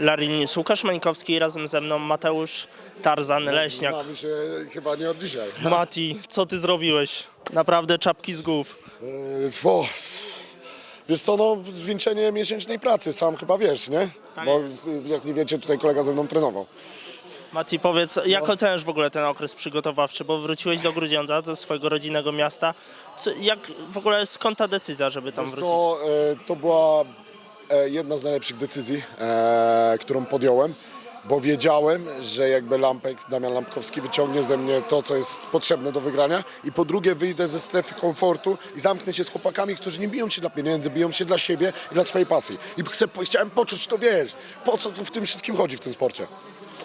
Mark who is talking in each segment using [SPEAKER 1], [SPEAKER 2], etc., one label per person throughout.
[SPEAKER 1] Larinis, Łukasz Mańkowski, razem ze mną Mateusz Tarzan Leśniak.
[SPEAKER 2] Znamy się chyba nie od dzisiaj.
[SPEAKER 1] Mati, co ty zrobiłeś? Naprawdę czapki z głów.
[SPEAKER 2] Yy, o, wiesz co, no zwieńczenie miesięcznej pracy, sam chyba wiesz, nie?
[SPEAKER 1] Tak
[SPEAKER 2] Bo jak nie wiecie, tutaj kolega ze mną trenował.
[SPEAKER 1] Mati, powiedz, jak
[SPEAKER 2] No.
[SPEAKER 1] oceniasz w ogóle ten okres przygotowawczy, bo wróciłeś do Grudziądza, do swojego rodzinnego miasta. Co, jak w ogóle, skąd ta decyzja, żeby tam
[SPEAKER 2] Wiesz
[SPEAKER 1] wrócić?
[SPEAKER 2] co, e, to była jedna z najlepszych decyzji, e, którą podjąłem, bo wiedziałem, że jakby Lampek, Damian Lampkowski wyciągnie ze mnie to, co jest potrzebne do wygrania i po drugie wyjdę ze strefy komfortu i zamknę się z chłopakami, którzy nie biją się dla pieniędzy, biją się dla siebie i dla swojej pasji. I chcę, chciałem poczuć to, wiesz, po co tu w tym wszystkim chodzi w tym sporcie.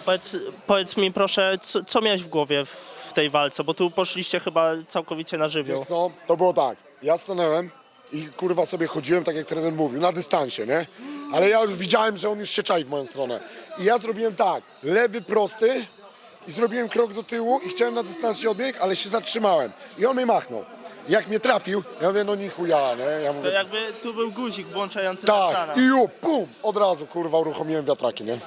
[SPEAKER 1] Powiedz, powiedz mi proszę, co, co miałeś w głowie w, w tej walce, bo tu poszliście chyba całkowicie na żywioł.
[SPEAKER 2] Wiesz co, to było tak, ja stanąłem i kurwa sobie chodziłem tak jak trener mówił, na dystansie, nie? Ale ja już widziałem, że on już się czai w moją stronę. I ja zrobiłem tak, lewy prosty i zrobiłem krok do tyłu i chciałem na dystansie odbieg, ale się zatrzymałem. I on mnie machnął. Jak mnie trafił, ja mówię, no ni chuja, nie? Ja
[SPEAKER 1] To
[SPEAKER 2] mówię,
[SPEAKER 1] jakby tu był guzik włączający Tarzana.
[SPEAKER 2] tak, i ju, pum, od razu kurwa uruchomiłem wiatraki, nie?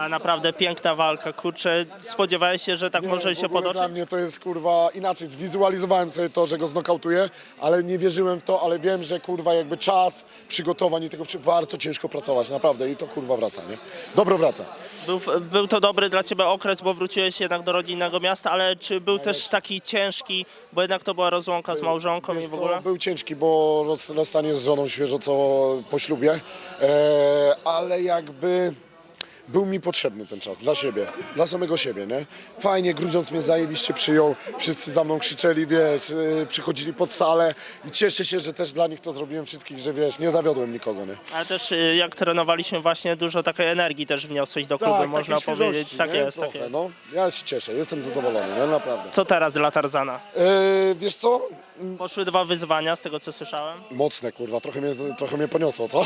[SPEAKER 1] A naprawdę piękna walka, kurczę. Spodziewałeś się, że tak może
[SPEAKER 2] w
[SPEAKER 1] się
[SPEAKER 2] ogóle Dla mnie to jest kurwa inaczej. Zwizualizowałem sobie to, że go znokautuję, ale nie wierzyłem w to, ale wiem, że kurwa jakby czas przygotowań i tego warto ciężko pracować, naprawdę i to kurwa wraca, nie? Dobro wraca.
[SPEAKER 1] Był, był to dobry dla ciebie okres, bo wróciłeś jednak do rodzinnego miasta, ale czy był też taki ciężki, bo jednak to była rozłąka z małżonką
[SPEAKER 2] Wiesz
[SPEAKER 1] i w
[SPEAKER 2] co,
[SPEAKER 1] ogóle?
[SPEAKER 2] Był ciężki, bo roz, rozstanie z żoną świeżo co po ślubie, e, ale jakby był mi potrzebny ten czas dla siebie, dla samego siebie, nie? Fajnie, Grudziądz mnie zajebiście przyjął, wszyscy za mną krzyczeli, wiesz, e, przychodzili pod salę i cieszę się, że też dla nich to zrobiłem wszystkich, że wiesz, nie zawiodłem nikogo, nie?
[SPEAKER 1] Ale też y, jak trenowaliśmy właśnie dużo takiej energii też wniosłeś do klubu, można
[SPEAKER 2] takiej
[SPEAKER 1] powiedzieć. Tak
[SPEAKER 2] nie?
[SPEAKER 1] jest, tak
[SPEAKER 2] Trochę,
[SPEAKER 1] jest.
[SPEAKER 2] No, ja się cieszę, jestem zadowolony, nie? naprawdę.
[SPEAKER 1] Co teraz dla Tarzana?
[SPEAKER 2] E, wiesz co?
[SPEAKER 1] Poszły dwa wyzwania z tego co słyszałem.
[SPEAKER 2] Mocne, kurwa, trochę mnie, trochę mnie poniosło, co?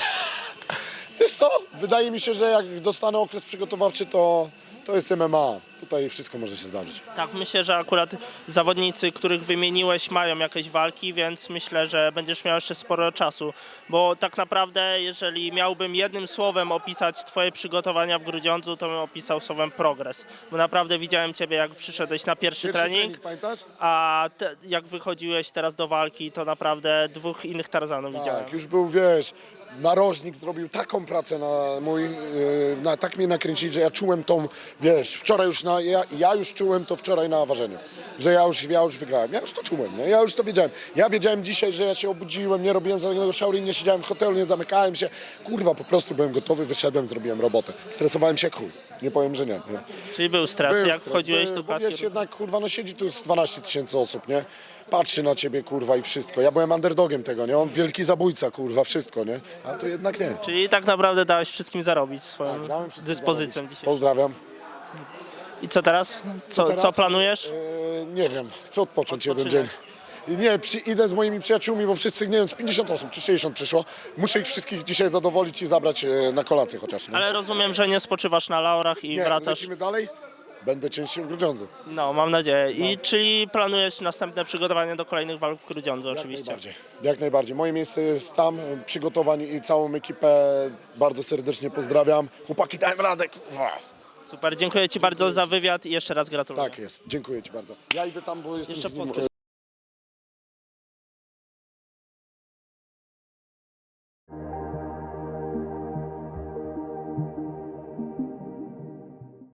[SPEAKER 2] Wiesz co? Wydaje mi się, że jak dostanę okres przygotowawczy, to, to jest MMA. Tutaj wszystko może się zdarzyć.
[SPEAKER 1] Tak, myślę, że akurat zawodnicy, których wymieniłeś, mają jakieś walki, więc myślę, że będziesz miał jeszcze sporo czasu. Bo tak naprawdę, jeżeli miałbym jednym słowem opisać Twoje przygotowania w Grudziądzu, to bym opisał słowem progres. Bo naprawdę widziałem Ciebie, jak przyszedłeś na pierwszy,
[SPEAKER 2] Pierwszy
[SPEAKER 1] trening,
[SPEAKER 2] trening, pamiętasz?
[SPEAKER 1] a te, jak wychodziłeś teraz do walki, to naprawdę dwóch innych Tarzanów widziałem.
[SPEAKER 2] Tak, już był, wiesz, narożnik zrobił taką pracę na mój, yy, na, tak mnie nakręcili, że ja czułem tą, wiesz, wczoraj już na, ja, ja już czułem to wczoraj na ważeniu, że ja już, ja już wygrałem, ja już to czułem, nie? ja już to wiedziałem. Ja wiedziałem dzisiaj, że ja się obudziłem, nie robiłem żadnego Shaolin, nie siedziałem w hotelu, nie zamykałem się, kurwa, po prostu byłem gotowy, wyszedłem, zrobiłem robotę. Stresowałem się jak chuj, nie powiem, że nie. nie?
[SPEAKER 1] Czyli był stres,
[SPEAKER 2] Był
[SPEAKER 1] jak
[SPEAKER 2] stres,
[SPEAKER 1] wchodziłeś do
[SPEAKER 2] bo wiesz, jednak kurwa, no siedzi tu z 12 tysięcy osób, nie? Patrzy na ciebie, kurwa, i wszystko. Ja byłem underdogiem tego, nie? On wielki zabójca, kurwa, wszystko, nie? A to jednak nie.
[SPEAKER 1] Czyli tak naprawdę dałeś wszystkim zarobić swoją
[SPEAKER 2] Tak, dałem wszystkim
[SPEAKER 1] dyspozycją
[SPEAKER 2] zarobić.
[SPEAKER 1] dzisiaj.
[SPEAKER 2] Pozdrawiam.
[SPEAKER 1] I co teraz? Co,
[SPEAKER 2] Teraz,
[SPEAKER 1] co planujesz?
[SPEAKER 2] e, nie wiem, chcę odpocząć jeden dzień.
[SPEAKER 1] Odpoczynek.
[SPEAKER 2] I Nie, przy, idę z moimi przyjaciółmi, bo wszyscy, nie wiem, z 50 osób czy 60 przyszło. Muszę ich wszystkich dzisiaj zadowolić i zabrać e, na kolację chociaż, nie?
[SPEAKER 1] Ale rozumiem, że nie spoczywasz na laurach i
[SPEAKER 2] nie,
[SPEAKER 1] wracasz.
[SPEAKER 2] lecimy dalej. Będę częściej w Grudziądzu.
[SPEAKER 1] No, mam nadzieję. I czyli planujesz następne przygotowanie do kolejnych walk w Grudziądzu
[SPEAKER 2] Jak
[SPEAKER 1] oczywiście.
[SPEAKER 2] najbardziej. Jak najbardziej. Moje miejsce jest tam, przygotowań i całą ekipę bardzo serdecznie pozdrawiam. Chłopaki, dałem radę, kurwa.
[SPEAKER 1] Super, dziękuję Ci bardzo za wywiad i jeszcze raz gratuluję.
[SPEAKER 2] Tak jest, dziękuję Ci bardzo. Ja idę tam, bo jestem
[SPEAKER 1] Jeszcze
[SPEAKER 2] z nim.
[SPEAKER 1] podcast.